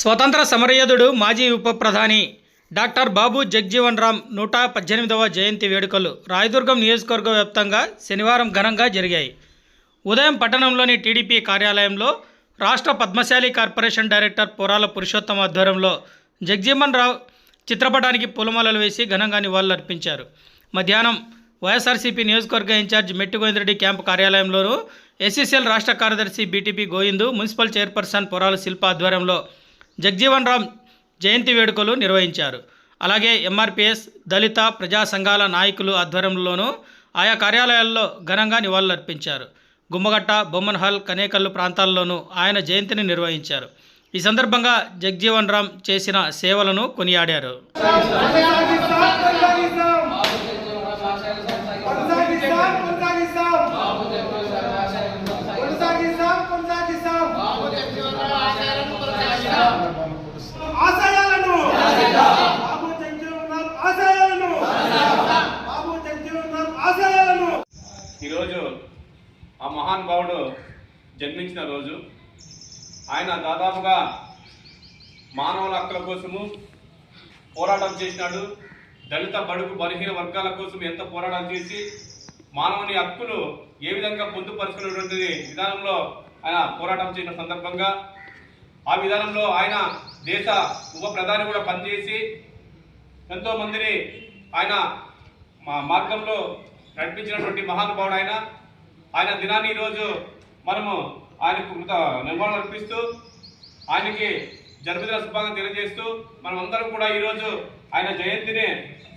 స్వతంత్ర సమరయోధుడు మాజీ ఉప ప్రధాని డాక్టర్ బాబు జగ్జీవన్ రామ్ నూట పద్దెనిమిదవ జయంతి వేడుకలు రాయదుర్గం నియోజకవర్గ వ్యాప్తంగా శనివారం ఘనంగా జరిగాయి. ఉదయం పట్టణంలోని టీడీపీ కార్యాలయంలో రాష్ట్ర పద్మశాలి కార్పొరేషన్ డైరెక్టర్ పొరాల పురుషోత్తమ ఆధ్వర్యంలో జగ్జీవన్ రావు చిత్రపటానికి పూలమాలలు వేసి ఘనంగా నివాళులర్పించారు. మధ్యాహ్నం వైఎస్ఆర్సీపీ నియోజకవర్గ ఇన్ఛార్జ్ మెట్టుగోవిందరెడ్డి క్యాంపు కార్యాలయంలోనూ ఎస్సీసీఎల్ రాష్ట్ర కార్యదర్శి BTP Govindu municipal chairperson Porala Shilpa ఆధ్వర్యంలో జగ్జీవన్ రామ్ జయంతి వేడుకలు నిర్వహించారు. అలాగే ఎంఆర్పిఎస్ దళిత ప్రజా సంఘాల నాయకులు ఆధ్వర్యంలోనూ ఆయా కార్యాలయాల్లో ఘనంగా నివాళులర్పించారు. గుమ్మగట్ట బొమ్మన్హల్ కనేకల్లు ప్రాంతాల్లోనూ ఆయన జయంతిని నిర్వహించారు. ఈ సందర్భంగా జగ్జీవన్ రామ్ చేసిన సేవలను కొనియాడారు. ఈరోజు ఆ మహానుభావుడు జన్మించిన రోజు. ఆయన దాదాపుగా మానవుల హక్కుల కోసము పోరాటం చేసినాడు. దళిత బడుగు బలహీన వర్గాల కోసం ఎంత పోరాటం చేసి మానవుని హక్కులు ఏ విధంగా పొందుపరుచుకునేటువంటి విధానంలో ఆయన పోరాటం చేసిన సందర్భంగా. ఆ విధానంలో ఆయన దేశ ఉప ప్రధాని కూడా పనిచేసి ఎంతోమందిని ఆయన మా మార్గంలో నడిపించినటువంటి మహానుభావుడు ఆయన. ఆయన దినాన్ని ఈరోజు మనము ఆయనకు కృత నిర్మాణం అర్పిస్తూ ఆయనకి జన్మదిన శుభాకాంక్షలు తెలియజేస్తూ మనం అందరం కూడా ఈరోజు ఆయన జయంతిని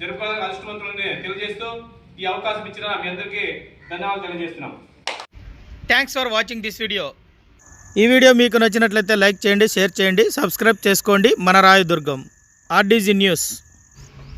జరుపుకోవాలని అదృష్టవంతులని తెలియజేస్తూ ఈ అవకాశం ఇచ్చిన మీ అందరికీ ధన్యవాదాలు తెలియజేస్తున్నాం. Thanks for watching this video ఈ వీడియో మీకు నచ్చినట్లయితే లైక్ చేయండి షేర్ చేయండి సబ్స్క్రైబ్ చేసుకోండి. మన రాయదుర్గం ఆర్డీజీ న్యూస్.